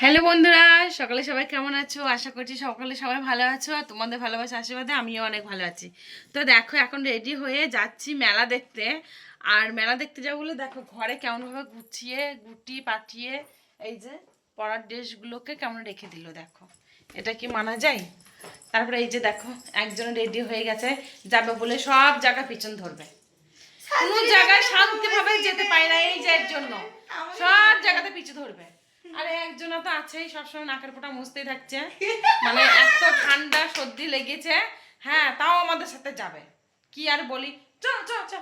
Hello বন্ধুরা সকালে সবাই কেমন আছো? আশা করছি সকালে সবাই ভালো আছো আর তোমাদের ভালোবাসা আশীর্বাদে আমিও অনেক ভালো আছি। তো দেখো এখন রেডি হয়ে যাচ্ছি মেলা দেখতে। আর মেলা দেখতে যাব বলে দেখো ঘরে কেমনভাবে গুছিয়ে গুটি পাঠিয়ে এই যে পড়ার ড্রেসগুলোকে কেমন রেখে দিল দেখো। এটা কি মানা যায়? তারপরে এই যে দেখো একজন রেডি হয়ে গেছে যাবে বলে সব জায়গা পিছন ধরবে। কোনো জায়গায় শান্তিভাবে যেতে পারে না এই যে এর জন্য। সব জায়গাতে পিছু ধরবে। আরে একজন তো আছেই সবসময় নাকের ফোঁটা মুছতেই থাকছে। মানে এত ঠান্ডা সর্দি লেগেছে। হ্যাঁ তাও আমাদের সাথে যাবে। কি আর বলি? চ চ চ।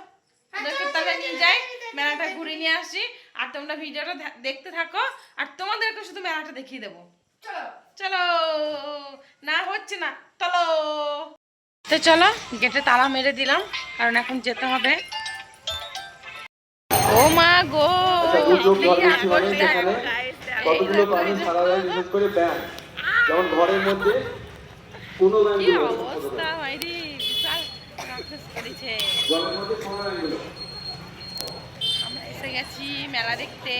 তাহলে নিয়ে যাই মেলাটা ঘুরে নিয়ে আসি। আর তোমরা ভিডিওটা দেখতে থাকো। আর তোমাদেরকে শুধু মেলাটা দেখিয়ে দেবো। চলো। না হচ্ছে না। চলো তো চলো গেটে তালা মেরে দিলাম। কারণ এখন যেতে হবে। ও মা গো কতগুলো প্রাণী ছাড়া যায় বিশেষ করে ব্যাঙ? যেমন ঘরের মধ্যে কোনো ঘরের মধ্যে আমরা এসে গেছি মেলা দেখতে।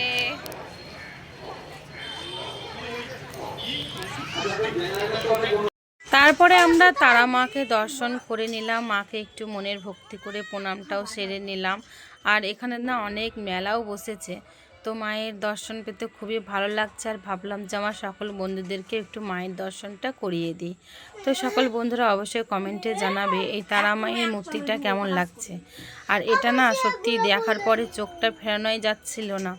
তারপরে আমরা তারা মাকে দর্শন করে নিলাম। মাকে একটু মনের ভক্তি করে প্রণামটাও সেরে নিলাম। আর এখানে না অনেক মেলাও বসেছে। তো মায়ের দর্শন পেতে খুবই ভালো লাগছে আর ভাবলাম যে আমার সকল বন্ধুদেরকে একটু মায়ের দর্শনটা করিয়ে দিই। তো সকল বন্ধুরা অবশ্যই কমেন্টে জানাবে এই তারা মায়ের মূর্তিটা কেমন লাগছে। আর এটা না সত্যি দেখার পরে চোখটা ফেরানোই যাচ্ছিল না।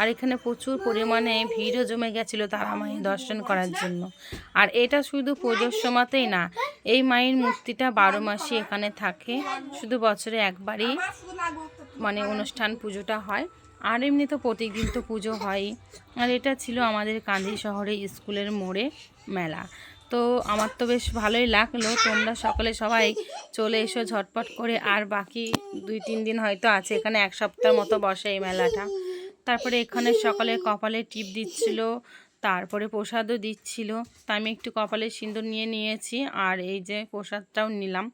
আর এখানে প্রচুর পরিমাণে ভিড়ও জমে গেছিল তারা মায়ের দর্শন করার জন্য। আর এটা শুধু পুজোর সময়তেই না, এই মায়ের মূর্তিটা বারো মাসই এখানে থাকে। শুধু বছরে একবারই মানে অনুষ্ঠান পুজোটা হয়। আর এমনি তো প্রতিদিন তো পুজো হয়ই আর এটা ছিল আমাদের কান্দি শহরে স্কুলের মোড়ে মেলা। তো আমার তো বেশ ভালোই লাগল। তোমরা সকলে সবাই চলে এসো ঝটপট করে। আর বাকি দুই, তিন দিন হয়তো আছে। এখানে এক সপ্তাহ মতো বসে এই মেলাটা। তারপরে এখানে সকালে কপালে টিপ দিচ্ছিল, তারপরে প্রসাদও দিচ্ছিল। তা আমি একটু কপালে সিঁদুর নিয়ে নিয়েছি। আর এই যে প্রসাদটাও নিলাম।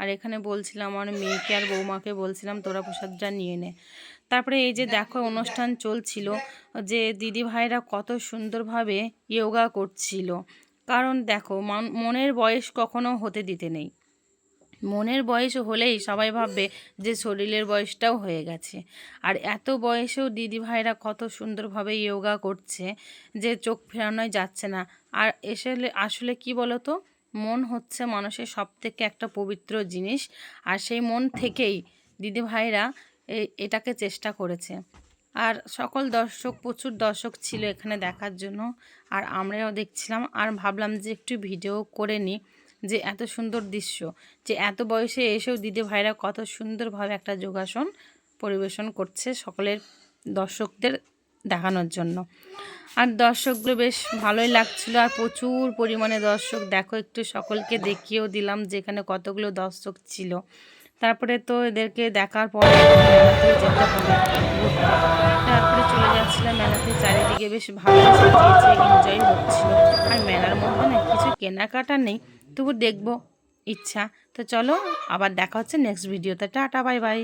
আর এখানে বলছিলাম আমার মেয়েকে আর বৌমাকে বলছিলাম, তোরা প্রসাদটা নিয়ে নে। তারপরে এই যে দেখো অনুষ্ঠান চলছিল, যে দিদি ভাইরা কত সুন্দরভাবে যোগা করছিল। কারণ দেখো, মান- মনের বয়স কখনো হতে দিতে নেই। মনের বয়স হলেই সবাই ভাববে যে শরীরের বয়সটাও হয়ে গেছে। আর এত বয়সেও দিদি ভাইরা কত সুন্দরভাবে ইয়োগা করছে যে চোখ ফেরানোই যাচ্ছে না। আর এসলে, আসলে কি বলতো? মন হচ্ছে মানুষের সব থেকে একটা পবিত্র জিনিস। আর সেই মন থেকেই দিদি ভাইরা এ- এটাকে চেষ্টা করেছে। আর সকল দর্শক, প্রচুর দর্শক ছিল এখানে দেখার জন্য। আর আমরাও দেখছিলাম। আর ভাবলাম যে একটু ভিডিও করে নিই যে এত সুন্দর দৃশ্য, যে এত বয়সে এসেও দিদি ভাইরা কত সুন্দরভাবে একটা যোগাসন, পরিবেশন করছে সকলের দর্শকদের দেখানোর জন্য। আর দর্শকগুলো বেশ ভালোই লাগছিল। আর প্রচুর পরিমাণে দর্শক, দেখো একটু সকলকে দেখিয়েও দিলাম যেখানে কতগুলো দর্শক ছিল। তারপরে তো এদেরকে দেখার পরে তারপরে চলে যাচ্ছিলাম মেলাতে। চারিদিকে বেশ ভালো এনজয় হচ্ছিল। আর মেলার মধ্যে না কিছু কেনাকাটা নেই, তবু দেখব ইচ্ছা। তো চলো আবার দেখা হচ্ছে নেক্সট ভিডিওতে টাটা বাই বাই